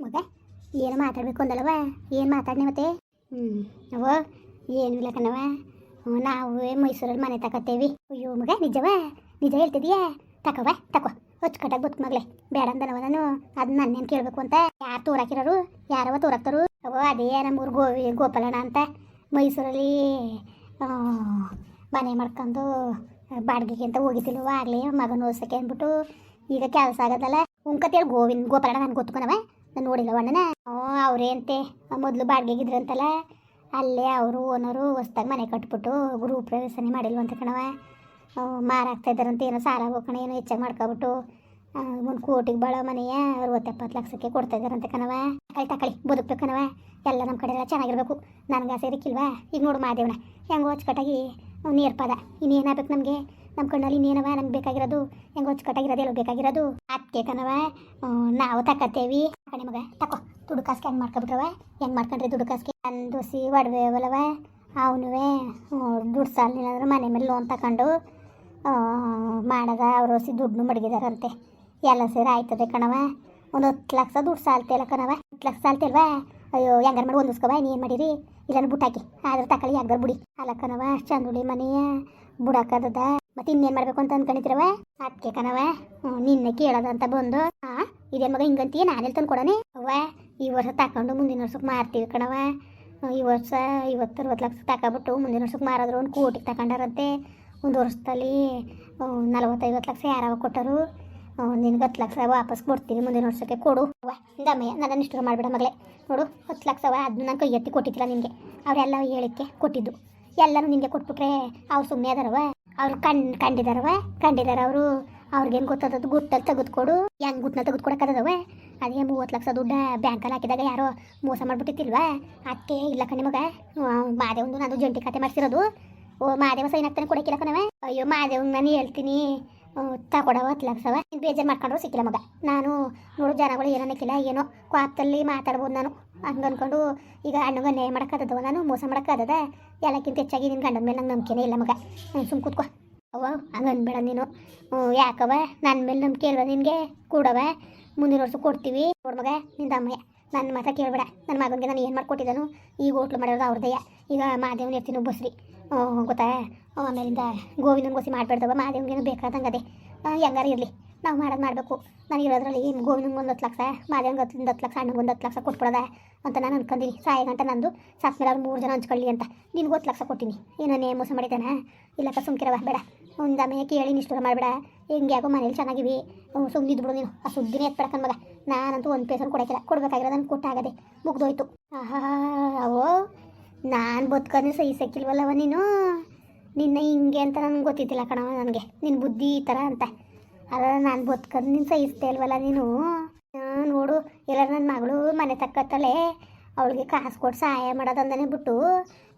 ಮಗ, ಏನು ಮಾತಾಡ್ಬೇಕು ಅಂದಲ್ಲವ ಏನು ಮಾತಾಡ್ನಿ ಮತ್ತೆ? ಹ್ಞೂ ಅವ ಏನು ಇಲ್ಲ ಕಣವ ನಾವು ಮೈಸೂರಲ್ಲಿ ಮನೆ ತಗೋತೇವಿ ಅಯ್ಯೋ ಮಗ ನಿಜವ ನಿಜ ಹೇಳ್ತಿದೀಯಾ? ತಕವ ತಕೋ. ಹೊಚ್ಕಟ್ಟಾಗಿ ಬದುಕು ಮಗ್ಲೆ. ಬೇಡ ಅಂದನವ ನಾನು. ಅದು ನನ್ನೇನು ಕೇಳಬೇಕು ಅಂತ? ಯಾರು ತೋರಾಕಿರೋರು? ಯಾರವ ತೋರಾಕ್ತಾರು? ಅವ, ಅದೇ ನಮ್ಮೂರು ಗೋವಿ ಗೋಪಾಲಣ್ಣ ಅಂತ. ಮೈಸೂರಲ್ಲಿ ಮನೆ ಮಾಡ್ಕೊಂಡು ಬಾಡಿಗೆಗೆ ಅಂತ ಹೋಗಿದ್ದಿಲ್ವ ಆಗಲಿ ಮಗನ ಓದ್ಸಕ್ಕೆ ಅಂದ್ಬಿಟ್ಟು ಈಗ ಕೆಲಸ ಆಗೋದಲ್ಲ. ಉಂಕತ್ತೇಳಿ ಗೋವಿಂದ ಗೋಪಾಲಣ್ಣ ನಾನು ಗೊತ್ತುಕನವ ನೋಡಿಲ್ಲ ಅಣ್ಣನ. ಅವರೇ ಅಂತೆ. ಮೊದಲು ಬಾಡಿಗೆಗಿದ್ರಂತಲ್ಲ ಅಲ್ಲೇ ಅವರು ಓನರು ಹೊಸ್ದಾಗಿ ಮನೆ ಕಟ್ಬಿಟ್ಟು ಗೃಹ ಪ್ರವೇಶನೇ ಮಾಡಿಲ್ವಂತ ಕಣವ ಮಾರಾಗ್ತಾ ಇದ್ದಾರಂತ, ಏನೋ ಸಾಲ ಹೋಗೋಣ ಏನೋ ಹೆಚ್ಚಾಗಿ ಮಾಡ್ಕೊಬಿಟ್ಟು. ಒಂದು ಕೋಟಿಗೆ ಬಾಳ ಮನೆಯ ಅರವತ್ತೆಪ್ಪತ್ತು ಲಕ್ಷಕ್ಕೆ ಕೊಡ್ತಾ ಇದ್ದಾರಂತ ಕಣವ ತಕಳಿ ತಕಳಿ ಬದುಕ್ಬೇಕು ಕಣವ ಎಲ್ಲ ನಮ್ಮ ಕಡೆ ಎಲ್ಲ ಚೆನ್ನಾಗಿರ್ಬೇಕು. ನನಗೆ ಆಸೆ ಇದಕ್ಕಿಲ್ವಾ ಈಗ ನೋಡು ಮಾದೇವನ ಹೆಂಗೋ ಅಚ್ಚುಕಟ್ಟಾಗಿ ನೀರ್ಪಾದ. ಇನ್ನೇನಾಗಬೇಕು ನಮಗೆ? ನಮ್ಮ ಕಣ್ಣಲ್ಲಿ ಇನ್ನೇನವ? ನಂಗೆ ಬೇಕಾಗಿರೋದು ಹೆಂಗ ಎಲ್ಲ ಬೇಕಾಗಿರೋದು. ಅತ್ತೆ ಕಣವ ನಾವು ತಕ್ಕತ್ತೇವಿ. ಕಣೆ ಮಗ, ತಕೋ. ದುಡ್ಡು ಕಾಸ್ಗೆ ಹೆಂಗೆ ಮಾಡ್ಕೊಬಿಟ್ರವ? ಹೆಂಗೆ ಮಾಡ್ಕೊಂಡ್ರಿ ದುಡ್ಡು ಕಾಸ್ಗೆ? ದೋಸಿ ಒಡವೆ ಅವಲ್ಲವ ಅವನುವೆ ದುಡ್ಡು ಸಾಲಿನಾದ್ರೆ ಮನೆ ಮೇಲೆ ಲೋನ್ ತಗೊಂಡು ಮಾಡದ, ಅವ್ರ ಹೊಸಿ ದುಡ್ಡು ಮಡಗಿದಾರಂತೆ. ಎಲ್ಲ ಸೇರಿ ಆಯ್ತದೆ ಕಣವ. ಒಂದು ಹತ್ತು ಲಕ್ಷ ದುಡ್ಡು ಸಾಲ್ತಿಲ್ಲ ಕಣವ. ಹತ್ತು ಲಕ್ಷ ಸಾಲ್ತಿಲ್ವಾ ಅಯ್ಯೋ, ಹೆಂಗಾರ ಮಾಡಿ ಹೊಂದಿಸ್ಕವ ನೀನು ಮಾಡಿರಿ? ಇಲ್ಲ ಬುಟ್ಟಾಕಿ ಆದ್ರೆ ತಕೊಳ್ಳಿ ಹೆಂಗಾರ ಬುಡಿ? ಅಲ್ಲ ಕಣವ ಚಂದುಡಿ ಮನೆಯ ಬುಡಾಕದ ಮತ್ತೆ ಇನ್ನೇನು ಮಾಡ್ಬೇಕು ಅಂತ ಅನ್ಕೊಂಡಿದ್ರವ? ಅದಕ್ಕೆ ಕಣವ ನಿನ್ನ ಕೇಳೋದಂತ ಬಂದು ಹಾ ಇದೇ ಮಗ ಹಿಂಗಂತೀಯ ನಾನೆಲ್ಲಿ ತಂದು ಕೊಡನೆ ಅವ್ವ, ಈ ವರ್ಷ ತಕೊಂಡು ಮುಂದಿನ ವರ್ಷಕ್ಕೆ ಮಾರ್ತೀವಿ ಕಣವ ಈ ವರ್ಷ ಇವತ್ತು ಅರವತ್ತು ಲಕ್ಷ ತಗೊಬಿಟ್ಟು ಮುಂದಿನ ವರ್ಷಕ್ಕೆ ಮಾರಾದ್ರು ಒಂದು ಕೋಟಿಗೆ ತಗೊಂಡಾರಂತೆ ಒಂದು ವರ್ಷದಲ್ಲಿ ನಲವತ್ತೈವತ್ತು ಲಕ್ಷ ಯಾರವ ಕೊಟ್ಟರು? ನಿನ್ಗೆ ಹತ್ತು ಲಕ್ಷ ವಾಪಸ್ ಕೊಡ್ತೀನಿ ಮುಂದಿನ ವರ್ಷಕ್ಕೆ ಕೊಡು. ಅವ್ವ ದಮ್ಮಯ್ಯ ನನ್ನ ಇಷ್ಟು ಮಾಡಿಬಿಡ ಮಗಳೇ. ನೋಡು, ಹತ್ತು ಲಕ್ಷವ ಅದನ್ನ ನಾನು ಕೈ ಎತ್ತಿ ಕೊಟ್ಟಿದ್ದಿಲ್ಲ ನಿನಗೆ. ಅವರೆಲ್ಲ ಹೇಳಿಕ್ಕೆ ಕೊಟ್ಟಿದ್ದು. ಎಲ್ಲರೂ ನಿನಗೆ ಕೊಟ್ಬಿಟ್ರೆ ಅವ್ರು ಸುಮ್ಮನೆ ಅದಾರವ ಅವ್ರು ಕಣ್ ಕಂಡಿದಾರವ ಕಂಡಿದಾರ ಅವರು. ಅವ್ರಿಗೇನು ಗೊತ್ತದದು ಗುಟ್ಟಲ್ಲಿ ತೆಗೆದುಕೊಡು. ಹೆಂಗೆ ಗುಟ್ಟನ ತೆಗೆದುಕೊಡಕ್ಕದವ ಅದೇ ಮೂವತ್ತು ಲಕ್ಷ ದುಡ್ಡ ಬ್ಯಾಂಕಲ್ಲಿ ಹಾಕಿದಾಗ ಯಾರೋ ಮೋಸ ಮಾಡಿಬಿಟ್ಟಿತ್ತಿಲ್ವ ಅದಕ್ಕೆ ಇಲ್ಲ ಕಣ್ ಮಗ. ಮಾದೇವಂದು ನಾನು ಜಂಟಿ ಖಾತೆ ಮಾಡಿಸಿರೋದು. ಓ, ಮಾದೇವ ಸೈನ್ ಹಾಕ್ತಾನೆ ಕೊಡಕ್ಕಿಲ್ಲ ಕಣವ. ಅಯ್ಯೋ ಮಾದೇವ್ ನಾನು ಹೇಳ್ತೀನಿ. ತಗೊಡವ ನೀನು ಬೇಜಾರು ಮಾಡ್ಕೊಂಡ್ರು ಸಿಕ್ಕಿಲ್ಲ ಮಗ. ನಾನು ನೋಡು ಜನಗಳು ಏನಕ್ಕಿಲ್ಲ ಏನೋ ಕ್ವಾಪ್ತಲ್ಲಿ ಮಾತಾಡ್ಬೋದು ನಾನು. ಹಂಗೆ ಅಂದ್ಕೊಂಡು ಈಗ ಅಣ್ಣಗೆ ನ್ಯಾಯ ಮಾಡೋಕ್ಕಾದದವ ನಾನು, ಮೋಸ ಮಾಡೋಕ್ಕಾದದ ಎಲ್ಲಕ್ಕಿಂತ ಹೆಚ್ಚಾಗಿ ನಿನ್ನ ಗಂಡನ ಮೇಲೆ ನಂಗೆ ನಂಬಿಕೆನೇ ಇಲ್ಲ ಮಗ. ಸುಮ್ಮ ಕೂತ್ಕೋ. ಅವ್ವ, ಹಂಗೆ ಅನ್ಬೇಡ ನೀನು. ಯಾಕವ ನನ್ನ ಮೇಲೆ ನಂಬಿಕೆ ಇಲ್ವ ನಿನಗೆ? ಕೂಡವ ಮುಂದಿನ ವರ್ಷ ಕೊಡ್ತೀವಿ. ನೋಡು ಮಗ, ನಿಂದ ಅಮ್ಮಯ್ಯ. ನನ್ನ ಮಾತ್ರ ಕೇಳಬೇಡ. ನನ್ನ ಮಗನಿಗೆ ನಾನು ಏನು ಮಾಡ್ಕೊಟ್ಟಿದ್ದಾನು ಈಗ ಹೋಟ್ಲು ಮಾಡಿರೋದು ಅವ್ರದಯ್ಯ. ಈಗ ಮಾದೇವನ ಇರ್ತೀನಿ ಬಸ್ರಿ ಗೊತ್ತಾ? ಆಮೇಲಿಂದ ಗೋವಿನಂಗೋಸಿ ಮಾಡಬೇಡ್ದವ ಮಾದೇವನಿಗೇನು ಬೇಕಾದಂಗೆ ಅದೇ ಹೆಂಗಾರ ಇರಲಿ, ನಾವು ಮಾಡೋದು ಮಾಡಬೇಕು. ನಾನು ಇರೋದ್ರಲ್ಲಿ ಗೋವಿನಂಗೆ ಒಂದು ಹತ್ತು ಲಕ್ಷ ಮಾದೇವನಿಗೆ ಹತ್ತು ಹತ್ತು ಲಕ್ಷ ಹಣ್ಣು ಒಂದು ಹತ್ತು ಲಕ್ಷ ಕೊಟ್ಬಿಡೋದ ಅಂತ ನಾನು ಅನ್ಕೊಂಡಿನಿ. ಸಾಯ ಗಂಟ ನಂದು ಸಾಕ್ ಮೇಲೆ ಅವ್ರು ಮೂರು ಜನ ಹಂಚ್ಕೊಳ್ಳಿ ಅಂತ. ನಿನ್ಗೆ ಹತ್ತು ಲಕ್ಷ ಕೊಟ್ಟಿನಿ. ನೇ ಮೋಸ ಮಾಡಿದ್ದಾನ? ಇಲ್ಲಕ್ಕ ಸುಮ್ಕಿರವ ಬೇಡ. ಒಂದು ಆಮೇಲೆ ಕೇಳಿ ನಿಷ್ಠೂರ ಮಾಡಬೇಡ. ಹೆಂಗೆ ಯಾಕೋ ಮನೇಲಿ ಚೆನ್ನಾಗಿವಿ. ಸುಮ್ಮನೆ ಇದ್ಬಿಡು ನೀನು. ಆ ಸುದ್ದಿನೇ ಎತ್ಬೇಡಕ್ಕನ್ ಮಗ. ನಾನಂತೂ ಒಂದು ಪೇಸನ್ನು ಕೊಡೋಕ್ಕಿಲ್ಲ. ಕೊಡಬೇಕಾಗಿರೋ ನನಗೆ ಕೊಟ್ಟಾಗದೆ. ಮುಗ್ದೋಯ್ತು. ಆಹಾ ಅವೋ ನಾನು ಬದುಕೋದೇ ಸಹಿ ಸಿಕ್ಕಿಲ್ವಲ್ಲವ ನೀನು? ನಿನ್ನ ಹಿಂಗೆ ಅಂತ ನನಗೆ ಗೊತ್ತಿದ್ದಿಲ್ಲ ಕಣವ ನನಗೆ. ನಿನ್ನ ಬುದ್ಧಿ ಈ ಥರ ಅಂತ. ಅದ ನಾನು ಬದುಕೋದು ನೀನು ಸಹಿಸ್ತಾ ಇಲ್ವಲ್ಲ ನೀನು? ನೋಡು. ಎಲ್ಲ ನನ್ನ ಮಗಳು ಮನೆ ತಕ್ಕತ್ತಲೆ ಅವಳಿಗೆ ಕಾಸು ಕೊಟ್ಟು ಸಹಾಯ ಮಾಡೋದಂದನೇ ಬಿಟ್ಟು.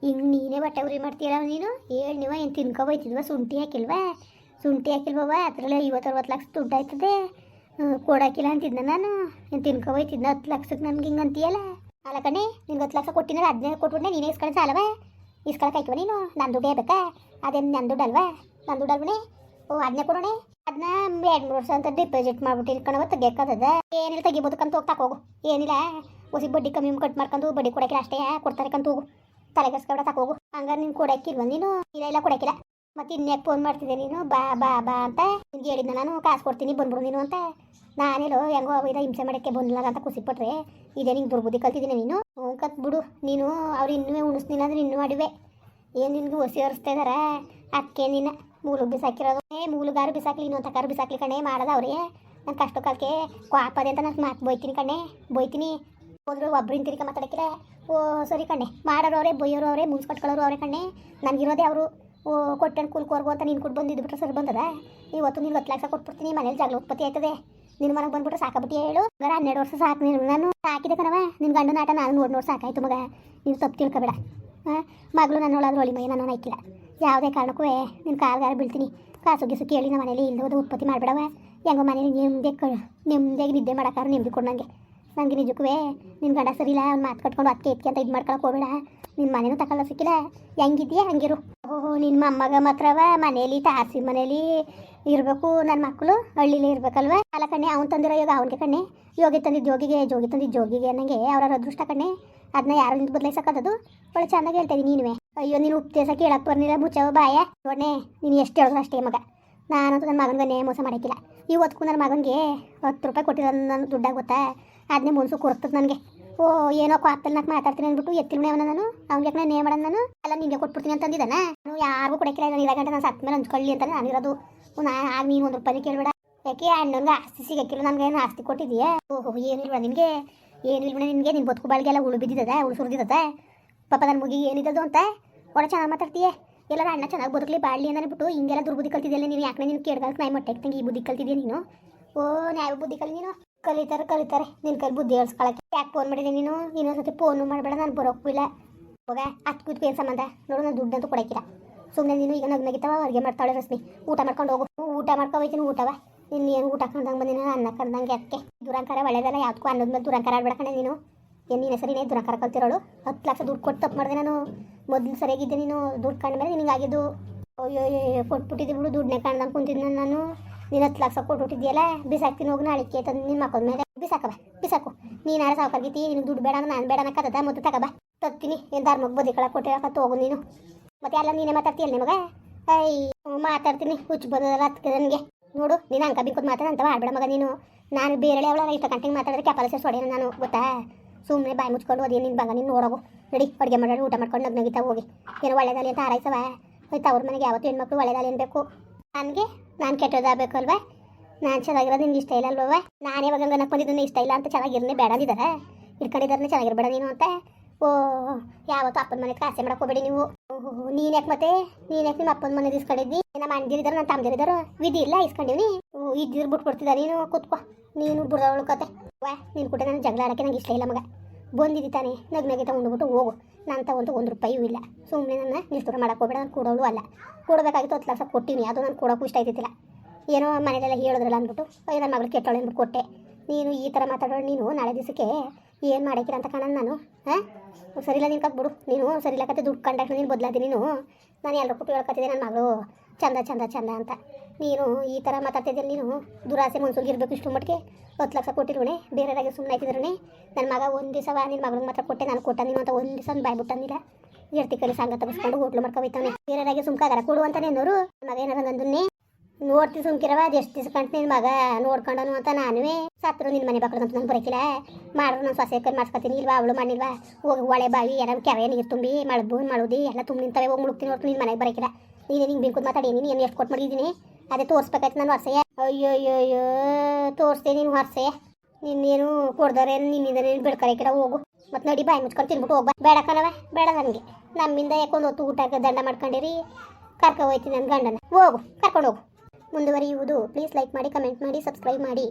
ಹಿಂಗೆ ನೀನೇ ಬಟ್ಟೆ ಉರಿ ಮಾಡ್ತೀಯಲ್ಲ ನೀನು? ಹೇಳಿ ನೀವ ಏನು ತಿನ್ಕೊ ಹೋಯ್ತಿದ್ವ ಶುಂಠಿ ಹಾಕಿಲ್ವಾ? ಶುಂಠಿ ಹಾಕಿಲ್ವ ಅದರಲ್ಲಿ ಐವತ್ತು ಅರವತ್ತು ಲಕ್ಷ ದುಡ್ಡು ಆಯ್ತದೆ. ಕೊಡಾಕಿಲ್ಲ ಅಂತಿದ್ದ ನಾನು. ನೀನು ತಿನ್ಕೊ ಹೋಯ್ತಿದ್ನ ಹತ್ತು ಲಕ್ಷಕ್ಕೆ ನನಗೆ ಹಿಂಗೆ ಅಂತೀಯಲ್ಲ? ಅಲ್ಲ ಕಣೆ, ನಿನ್ಗೆ ಹತ್ತು ಲಕ್ಷ ಕೊಟ್ಟಿನ ಹದಿನೈದು ಕೊಟ್ಬಿಟ್ಟೆ ನೀನೇ ಇಸ್ಕೊಂಡು ಸಾಲವ? ಇಸ್ಕೊಳಕ್ಕೆ ಹಾಕಿವ ನೀನು? ನನ್ನ ದುಡ್ಡೇ ಬೇಕಾ ಅದೇನು ನನ್ನ ದುಡ್ಡು ಅಲ್ವಾ? ನನ್ನ ದುಡ್ಡು ಓ ಅದನ್ನೇ ಕೊಡೋಣ? ಅದನ್ನ ಎರಡು ಮೂರು ವರ್ಷ ಅಂತ ಡಿಪಾಸಿಟ್ ಮಾಡ್ಬಿಟ್ಟು ಇಟ್ಕೊಂಡವ ತೆಗಿಯೋಕ್ಕದ ಏನಿಲ್ಲ ತೆಗಿಬೋದಕ್ಕಂತ ಹೋಗ್ತಾ ಹೋಗು. ಏನಿಲ್ಲ, ಹೊಸಿ ಬಡ್ಡಿ ಕಮ್ಮಿ ಕಟ್ ಮಾಡ್ಕೊಂಡು ಬಡ್ಡಿ ಕೊಡಕ್ಕಿಲ್ಲ ಅಷ್ಟೇ. ಕೊಡ್ತಾರೆ ಕಂತ ಹೋಗು. ತಲೆಗೆಸ್ಕೊಬೇಡ ತಕೋಗು ಹಂಗಾರೆ ನೀನು ಕೊಡಕ್ಕಿಲ್ವ ನೀನು? ಇಲ್ಲ ಇಲ್ಲ, ಕೊಡಕ್ಕಿಲ್ಲ. ಮತ್ತೆ ಇನ್ಯಾಕೆ ಫೋನ್ ಮಾಡ್ತಿದ್ದೆ ನೀನು, ಬಾ ಬಾ ಬಾ ಅಂತ. ನಿನ್ಗೆ ಹೇಳಿದ್ನ ನಾನು, ಕಾಸು ಕೊಡ್ತೀನಿ, ಬಂದ್ಬಿಡು ನೀನು ಅಂತ. ನಾನೇಲೋ ಹೆಂಗೋ ಇದ ಹಿಂಸೆ ಮಾಡೋಕ್ಕೆ ಬಂದಿಲ್ಲ ಅಂತ ಖುಷಿ ಪಟ್ರೆ ಇದೇ ನಿಂಗೆ ದುರ್ಬುದ್ಧಿ ಕಲ್ತಿದ್ದೀನಿ ನೀನು. ಹ್ಞೂ ಕತ್ ಬಿಡು ನೀನು, ಅವ್ರು ಇನ್ನೂ ಉಣಿಸ್ತೀನಿ ಅಂದ್ರೆ ಇನ್ನೂ ಮಾಡಿವೆ ಏನು ನಿನ್ಗೆ ಹೊಸಿ ಹರಿಸ್ತಾ ಇದಾರ? ಅದಕ್ಕೆ ನಿನ್ನ ಮೂಲು ಬಿಸಾಕಿರೋದು. ಏ ಮೂಲುಗಾರು ಬಿಸಾಕ್ಲಿ, ಇನ್ನೊಂದು ತಕಾರು ಬಿಸಾಕ್ಲಿ ಕಣೆ, ಮಾಡೋದು ಅವ್ರಿಗೆ ನನ್ನ ಕಷ್ಟ ಕಾಲಕ್ಕೆ ಕ್ವಾಪದೆ ಅಂತ ನಾನು ಮಾತು ಬೈತೀನಿ ಕಣೆ, ಬೈತೀನಿ. ಹೋದ್ರು ಒಬ್ಬರಿಂದ ತಿರ್ಕ ಮಾತಾಡಕ್ಕಿಲ್ಲ. ಓ, ಸರಿ ಕಣೆ, ಮಾಡೋರು ಅವರೇ, ಬೈಯೋರು ಅವರೇ ಮುನ್ಸ್ಕೊಟ್ಕೊಳ್ಳೋರು ಅವರೇ ಕಣೆ. ನನಗಿರೋದೇ ಅವರು. ಓ ಕೊಟ್ಟೆ ಕೂಲ್ಕೋರ್ಗು ಅಂತ ನೀನು ಕೊಟ್ಟು ಬಂದಿದ್ದು ಬಿಟ್ಟರೆ ಸರಿ ಬಂದದ? ಇವತ್ತು ನೀನು ಹತ್ತು ಲಕ್ಷ ಕೊಟ್ಬಿಡ್ತೀನಿ, ಮನೇಲಿ ಜಗಳ ಉತ್ಪತ್ತಿ ಆಯ್ತದೆ. ನಿನ್ನ ಮನೆಗೆ ಬಂದ್ಬಿಟ್ರೆ ಸಾಕಬಿಟ್ಟು ಹೇಳು. ಮಗ ಹನ್ನೆರಡು ವರ್ಷ ಸಾಕು ನೀನು. ನಾನು ಸಾಕಿದೆ ಕಣವ ನಿನ್ನ ಗಂಡನ ಆಟ ನಾನು ನೋಡಿ ನೋಡಿ ಸಾಕಾಯ್ತು ಮಗ. ನೀನು ತಪ್ಪು ತಿಳ್ಕೊಬೇಡ. ಮಗಳು ನನ್ನ ಒಳಗೆ ಒಳಿ ಮೈ ನಾನು ಹಾಕಿಲ್ಲ ಯಾವುದೇ ಕಾರಣಕ್ಕೂ ನಿನ್ನ ಕಾಲ್ಗಾರ ಬೀಳ್ತೀನಿ. ಕಾಸು ಗೀಸು ಕೇಳಿ ನಮ್ಮ ಮನೇಲಿ ಇಲ್ಲದ ಉತ್ಪತ್ತಿ ಮಾಡಿಬಿಡವ ಹೆಂಗೋ ಮನೇಲಿ ನೆಮ್ಮದಿ ಕ ನೆಮ್ಮದಿಯಾಗಿ ನಿದ್ದೆ ಮಾಡೋಕ್ಕಾರು ನೆಮ್ಮದಿ ಕೊಡು ನನಗೆ ನನಗೆ ನಿಜಕ್ಕೂ ನಿನ್ನ ಗಂಡ ಸರಿಲ್ಲ ಅವ್ನು ಮಾತು ಕಟ್ಕೊಂಡು ಅದಕ್ಕೆ ಎತ್ಕೆ ಅಂತ ಇದು ಮಾಡ್ಕೊಳಕ್ಕೆ ಹೋಗಬೇಡ. ನಿನ್ನ ಮನೇನೂ ತಕೊಳ್ಳೋ ಸಿಕ್ಕಿಲ್ಲ. ಹೆಂಗಿದ್ಯಾ? ಹಂಗಿರು? ಓಹೋ ನಿನ್ನ ಮೊಮ್ಮಗ ಮಾತ್ರವ ಮನೇಲಿ, ತಾರಸಿ ಮನೇಲಿ ಇರಬೇಕು. ನನ್ನ ಮಕ್ಕಳು ಹಳ್ಳಿಲಿ ಇರಬೇಕಲ್ವ? ಅಲ್ಲ ಕಣ್ಣೆ, ಅವ್ನು ತಂದಿರೋ ಯೋಗ ಅವನಿಗೆ ಕಣ್ಣೆ. ಯೋಗಿ ತಂದಿದ್ದು ಜೋಗಿಗೆ ಜೋಗಿ ತಂದಿದ್ದು ಜೋಗಿಗೆ ಅನ್ನಂಗೆ ಅವ್ರವ್ರ ಅದೃಷ್ಟ ಕಣ್ಣೆ. ಅದನ್ನ ಯಾರು ನಿಂತು ಬದಲಾಯಿಸಕ್ಕದು ಒಳ್ಳೆ ಚೆನ್ನಾಗಿ ಇದೀನಿ ನೀನುವೆ. ಅಯ್ಯೋ, ನೀನು ಉಪದೇಶ ಹೇಳಕ್ಕೆ ಬರ್ನಿಲ್ಲ ಮುಚ್ಚವ ಬಾಯ. ನೋಡಣೆ ನೀನು ಎಷ್ಟು ಹೇಳಿದ್ರು ಅಷ್ಟೇ ಮಗ. ನಾನಂತೂ ನನ್ನ ಮಗನಿಗೆ ಮೋಸ ಮಾಡೋಕ್ಕಿಲ್ಲ. ಇವತ್ತಿಗೂ ನನ್ನ ಮಗನಿಗೆ ಹತ್ತು ರೂಪಾಯಿ ಕೊಟ್ಟಿರ ನನ್ನ ದುಡ್ಡಾಗ ಗೊತ್ತಾ? ಅದನ್ನೇ ಮುನ್ಸು ಕೊಡ್ತದೆ ನನಗೆ. ಓ, ಏನೋ ಕಾತ್ತಲ್ಲಿ ನಾಲ್ಕು ಮಾತಾಡ್ತೀನಿ ಅಂದ್ಬಿಟ್ಟು ಎತ್ತಿನೇ ಅವನ ನಾನು. ಅವ್ನಿಗೆ ನೇ ಮಾಡೋಣ ನಾನು? ಅಲ್ಲ ನಿಂಗೆ ಕೊಟ್ಬಿಡ್ತೀನಿ ಅಂತ ಅಂದಿದ್ದಾನ ನಾನು ಯಾರಿಗೂ ಕೊಡಕ್ಕಿಲ್ಲ, ನಾನು ಇರೋ ಗಂಟೆ ನಾನು ಸತ್ತ ಮೇಲೆ ಹಂಚ್ಕೊಳ್ಳಿ ಅಂತ ನಾನಿರೋದು ನಾ ಆಗ ನೀನು ಒಂದು ರೂಪಾಯಿ ಕೇಳಬೇಡ. ಯಾಕೆ, ಅಣ್ಣನಿಗೆ ಆಸ್ತಿ ಸಿಗಕ್ಕಿಲ್ಲ, ನನಗೆ ಏನು ಆಸ್ತಿ ಕೊಟ್ಟಿದೆಯಾ? ಓಹೋ ಏನಿಲ್ವ ನಿನಗೆ? ಬಿಡ ನಿನಗೆ? ನಿನ್ನ ಬದುಕು ಬಾಳಿಗೆಲ್ಲ ಉಳು ಬಿದ್ದಿದ್ದದ, ಉಳು ಸುರಿದಿದ್ದದ? ಪಾಪ ನನ್ನ ಮುಗಿ ಏನಿದ್ದದು ಅಂತ? ಒಳ್ಳೆ ಚೆನ್ನಾಗಿ ಮಾತಾಡ್ತೀಯ? ಎಲ್ಲರ ಅಣ್ಣ ಚೆನ್ನಾಗಿ ಬದುಕಲಿ ಬಾಡಲಿ ಅಂತ ಬಿಟ್ಟು ಹಿಂಗೆಲ್ಲ ದುರ್ಬುದ್ಧಿ ಕಲ್ತಿದ್ಯಲ್ಲ ನೀನು? ಯಾಕೆ ನೀನು ಕೇಳ್ದಾಗ ನಾಯಿ ಮೊಟ್ಟೆ ತಂಗಿ ಈ ಬುದ್ಧಿ ಕಲ್ತಿದ್ಯಾ ನೀನು? ಓ ನ್ಯಾಯ ಬುದ್ಧಿ ಕಲಿ ನೀನು? ಕಲಿತಾರೆ ಕಲಿತಾರೆ. ನಿನ್ನ ಕೈ ಬುದ್ಧಿ ಹೇಳ್ಸ್ಕೊಳಕ್ಕೆ ಯಾಕೆ ಫೋನ್ ಮಾಡಿದೆ ನೀನು? ಇನ್ನೊಂದ್ಸತಿ ಫೋನು ಮಾಡಬೇಡ, ನಾನು ಬರೋಕ್ಕಿಲ್ಲ ಹೋಗ ಹತ್ತು ಕೂತ್ಕೆ ಏನು ಸಂಬಂಧ? ನೋಡು, ನಾನು ದುಡ್ಡಂತೂ ಕೊಡಕ್ಕಿಲ್ಲ. ಸುಮ್ಮನೆ ನೀನು ಈಗ ನಗ್ ನಗಿತಾವ, ಅಡುಗೆ ಮಾಡ್ತಾಳೆ ರಶ್ಮಿ. ಊಟ ಮಾಡ್ಕೊಂಡು ಹೋಗು. ಊಟ ಮಾಡ್ಕೊಂಡು ಹೋಯ್ತೀನಿ ಊಟವ? ನಿನ್ನ ಏನು ಊಟ ಕಂಡಂಗೆ ಬಂದಿನ? ಅನ್ನ ಕಂಡಂಗೆ ಅದಕ್ಕೆ ದುರಂಕಾರ ಒಳ್ಳೇದಲ್ಲ ಯಾವ್ದಕ್ಕೂ ಅನ್ನೋದ್ಮೇಲೆ ದುರಂಕಾರ ಆಡ್ಬೇಡ ನೀನು. ಏನು ನೀನು ಹೆಸರಿನೇ ದುರಂಕಾರ ಕಲ್ತಿರೋಳು? ಹತ್ತು ಲಕ್ಷ ದುಡ್ಡು ಕೊಟ್ಟು ತಪ್ಪು ಮಾಡಿದೆ ನಾನು. ಮೊದಲು ಸರಿಯಾಗಿದ್ದೆ ನೀನು. ದುಡ್ಡು ಕಂಡ ಮೇಲೆ ನಿನಗೆ ಆಗಿದ್ದು. ಅಯ್ಯೋ ಕೊಟ್ಬಿಟ್ಟಿದ್ದೆ ಬಿಡು, ದುಡ್ಡನ್ನೇ ಕಂಡಂಗೆ ಕುಂತಿದ್ದೆ ನಾನು. ನೀನು ಹತ್ತು ಲಕ್ಷ ಕೊಟ್ಬಿಟ್ಟಿದ್ಯಲ್ಲ? ಬಿಸಾಕ್ತೀನಿ ಹೋಗಿ, ನಾಳೆ ತಂದು ನಿನ್ನ ಮಕ್ಕಳ ಮೇಲೆ. ಬಿಸಾಕಬ ಬಿಸಾಕು. ನೀನು ಯಾರು ಸಾವುಕಾರ್ಗಿತಿ ನಿನಗೆ ದುಡ್ಡು ಬೇಡ ನಾನು ಬೇಡ ಅನ್ನಕ್ಕದ ಮತ್ತು ತಗಬ ತತ್ತೀನಿ. ಏನು ಧರ್ಮಕ್ಕೆ ಬದಿ ಕಳ ಕೊಟ್ಟಿರ ಹೋಗು ನೀನು? ಮತ್ತೆ ಎಲ್ಲ ನೀನೇ ಮಾತಾಡ್ತೀಯಲ್ಲ ನಿಮಗೆ? ಐ ಮಾತಾಡ್ತೀನಿ. ಹುಚ್ಚು ಬಂದದಲ್ಲ ಅದಕ್ಕೆ ನನಗೆ. ನೋಡು, ನೀನು ಅಂಕ ಬಿಂಕೋದು ಮಾತಾಡ ಅಂತ ಆಡ್ಬೇಡ ಮಗ ನೀನು. ನಾನು ಬೇರೆ ಅವಳ ಇಷ್ಟ ಗಂಟೆಗೆ ಮಾತಾಡಿದ್ರೆ ಕ್ಯಾಪಲಸ ಸೊಡೆನ ನಾನು, ಗೊತ್ತಾ? ಸುಮ್ಮನೆ ಬಾಯಿ ಮುಚ್ಕೊಂಡು ಓದಿ ನಿನ್ನ ಬಂಗ ನೀನು ನೋಡೋಗು. ನಡಿ, ಅಡುಗೆ ಮಾಡೋರು ಊಟ ಮಾಡ್ಕೊಂಡು ನಗ್ನಗಿತಾ ಹೋಗಿ. ಏನೋ ಒಳ್ಳೇದಲ್ಲಿ ಅಂತ ಆರೈಸವ ಹೋಯ್ತು, ಅವ್ರ ಮನೆಗೆ ಯಾವತ್ತು ಹೆಣ್ಮಕ್ಳು ಒಳ್ಳೇದಲ್ಲಿ ಅನ್ಬೇಕು. ನನಗೆ, ನಾನು ಕೆಟ್ಟದಾಗಬೇಕಲ್ವ? ನಾನು ಚೆನ್ನಾಗಿರೋದು ನಿನ್ಗೆ ಇಷ್ಟ ಇಲ್ಲ ಅಲ್ವ ನಾನು ಯಾವಾಗ ನನಗೆ ಬಂದಿದ್ದು ಇಷ್ಟ ಇಲ್ಲ ಅಂತ ಚೆನ್ನಾಗಿರನೇ ಬೇಡ ಅಂದಿದ್ದಾರೆ ಇಟ್ಕೊಂಡಿದ್ದಾರೆ ಚೆನ್ನಾಗಿರ್ಬೇಡ ನೀನು ಅಂತ. ಓ, ಯಾವತ್ತು ಅಪ್ಪನ ಮನೆ ಕಾಸೆ ಮಾಡ್ಕೋಬೇಡಿ ನೀವು. ನೀನು ಯಾಕೆ ಮತ್ತೆ? ನೀನು ಯಾಕೆ ನಿಮ್ಮ ಅಪ್ಪನ ಮನೆ ಇಸ್ಕೊಂಡಿದ್ದಿ? ನಮ್ಮ ಅಣ್ಣದಿರಿದಾರ ನಾನು ತಮ್ಮದಿರಿದಾರ ವಿಧಿ ಇಲ್ಲ, ಇಸ್ಕೊಂಡಿವ್ನಿ. ಓ ಬಿಟ್ಬಿಡ್ತಿದ್ದ ನೀನು? ಕೂತ್ಕೋ. ನೀನು ಬುಡದವಳು ಕತೆ. ವಾ, ನೀನು ಕೂಡ ನಾನು ಜಗಳ ಆಡಕ್ಕೆ ನಂಗೆ ಇಷ್ಟ ಇಲ್ಲ ಮಗ. ಬಂದಿದ್ದಿ ತಾನೆ ನಗ್ ನಗೆ ತಗೊಂಡ್ಬಿಟ್ಟು ಹೋಗು. ನಾನು ತಗೊಂಡು ಒಂದು ರೂಪಾಯಿಯೂ ಇಲ್ಲ. ಸುಮ್ಮನೆ ನನ್ನ ನಿಷ್ಠುರ ಮಾಡಕ್ಕೆ ಹೋಗ್ಬೇಡ, ನಾನು ಕೊಡೋಳು ಅಲ್ಲ. ಕೊಡಬೇಕಾಗಿತ್ತು ಹತ್ತು ಲಕ್ಷ ಕೊಟ್ಟಿನಿ, ಅದು ನಾನು ಕೊಡೋಕ್ಕೂ ಇಷ್ಟ ಆಯ್ತಿದ್ದಿಲ್ಲ ಏನೋ ಮನೇಲೆಲ್ಲ ಹೇಳಿದ್ರಲ್ಲ ಅಂದ್ಬಿಟ್ಟು, ಅಯ್ಯೋ ನನ್ನ ಮಗಳು ಕೆಟ್ಟವಳು ಅಂದ್ಬಿಟ್ಟು ಕೊಟ್ಟೆ. ನೀನು ಈ ಥರ ಮಾತಾಡೋಣ ನೀನು ನಾಳೆ ದಿವಸಕ್ಕೆ ಏನು ಮಾಡಕ್ಕಿರ ಅಂತ ಕಾಣ ನಾನು, ಹಾಂ? ಸರಿಲ್ಲ ನಿನ್ ಬಿಡು. ನೀನು ಸರಿಲ್ಲ ಕತೆ, ದುಡ್ಡು ಕಂಡಾಗ ನೀನು ಬದಲಾದಿ ನೀನು. ನಾನು ಎಲ್ಲರೂ ಕೊಟ್ಟು ಹೇಳ್ಕೊತಿದ್ದೆ ನನ್ನ ಮಗಳು ಚಂದ ಚಂದ ಚಂದ ಅಂತ. ನೀನು ಈ ಥರ ಮಾತಾಡ್ತಿದ್ದೆ ನೀನು? ದುರಾಸೆ ಮನ್ಸೂರಿಗೆ ಇರಬೇಕು ಇಷ್ಟು ಮಟ್ಟಿಗೆ? ಹತ್ತು ಲಕ್ಷ ಕೊಟ್ಟಿರೋಣೆ ಬೇರೆದಾಗೆ ಸುಮ್ಮನೆ ಆಯ್ತಿದ್ರೆ ನನ್ನ ಮಗ ಒಂದು ದಿವಸ ನಿನ್ನ ಮಗಳಿಗೆ ಮಾತ್ರ ಕೊಟ್ಟೆ, ನಾನು ಕೊಟ್ಟ, ನೀನು ಅಂತ ಒಂದು ದಿವಸ ಬಾಯ್ ಬಿಟ್ಟಂದಿಲ್ಲ ಎರ್ತಿ ಕಲಿ ಸಂಘ ತಗಿಸ್ಕೊಂಡು ಹೋಟ್ಲು ಮಾಡ್ಕೊ ಹೋಯ್ತಾನೆ ಬೇರೆದಾಗೆ ಸುಮ್ಕಾಗಾರ ಕೊಡು ಅಂತಾನೆ ಅನ್ನೋರು. ಮಗ ಏನಾರ ಗಂದನ್ನೇ ನೋಡ್ತಿ ಸುಮ್ಕಿರವ, ಅದು ಎಷ್ಟು ದಿವಸ ಕಂಡು ನಿನ್ನ ಮಗ ನೋಡ್ಕೊಂಡನು ಅಂತ ನಾನುವೇ. ಸತ್ರು ನಿನ್ನ ಮನೆ ಬಾಕ್ಳು ಅಂತ ನಂಗೆ ಬರೋಕಿಲ್ಲ. ಮಾಡ್ರು ನಾನು ಸೊಸೆ ಕೈ ಮಾಡ್ಸ್ಕೊತೀನಿ, ಇಲ್ವಾ ಅವಳು ಮಾಡಿಲ್ವಾ ಹೋಗಿ ಒಳೆ ಬಾವಿ ಏನಾದ್ರು ಕೆರೆ ನೀರು ತುಂಬಿ, ಮಳುದಿ ಎಲ್ಲ ತುಂಬ ನಿಂತವೆ, ಹೋಗಿ ಮುಳುಗ್ತೀನಿ ಹೊರತು ನಿನ್ನ ಮನೆಗೆ ಬರೋಕಿಲ್ಲ. ನೀನು ನಿಂಗೆ ಬಿಂಕುದು ಮಾತಾಡಿ, ನೀನು ಏನು ಎಷ್ಟು ಕೊಟ್ಟು ಮಾಡಿದ್ದೀನಿ ಅದೇ ತೋರಿಸ್ಬೇಕಾಯ್ತು ನಾನು ವರ್ಷಯ ಅಯ್ಯೋ ಅಯ್ಯೋ ಅಯ್ಯೋ ತೋರಿಸ್ದೆ ನೀನು ವರ್ಷಯ ನಿನ್ನೇನು ಕೊಡ್ದಾರೆ ನಿನ್ನಿಂದ ನೀನು ಕಿಡ ಹೋಗು. ಮತ್ತೆ ನಡಿ ಬಾಯಿ ಮುಚ್ಕೊಂಡು ತಿನ್ಬಿಟ್ಟು ಹೋಗ್ಬಾ ಬೇಡ ಕಣವ ಬೇಡ ನನಗೆ. ನಮ್ಮಿಂದ ಯಾಕೊಂದು ಹೊತ್ತು ಊಟಕ್ಕೆ ದಂಡ ಮಾಡ್ಕೊಂಡಿರಿ, ಕರ್ಕೊ ಹೋಯ್ತೀನಿ ನನ್ನ ಗಂಡನ. ಹೋಗು, ಕರ್ಕೊಂಡು ಹೋಗು. ಮುಂದುವರಿಯುವುದು ಪ್ಲೀಸ್ ಲೈಕ್ ಮಾಡಿ ಕಮೆಂಟ್ ಮಾಡಿ ಸಬ್ಸ್ಕ್ರೈಬ್ ಮಾಡಿ.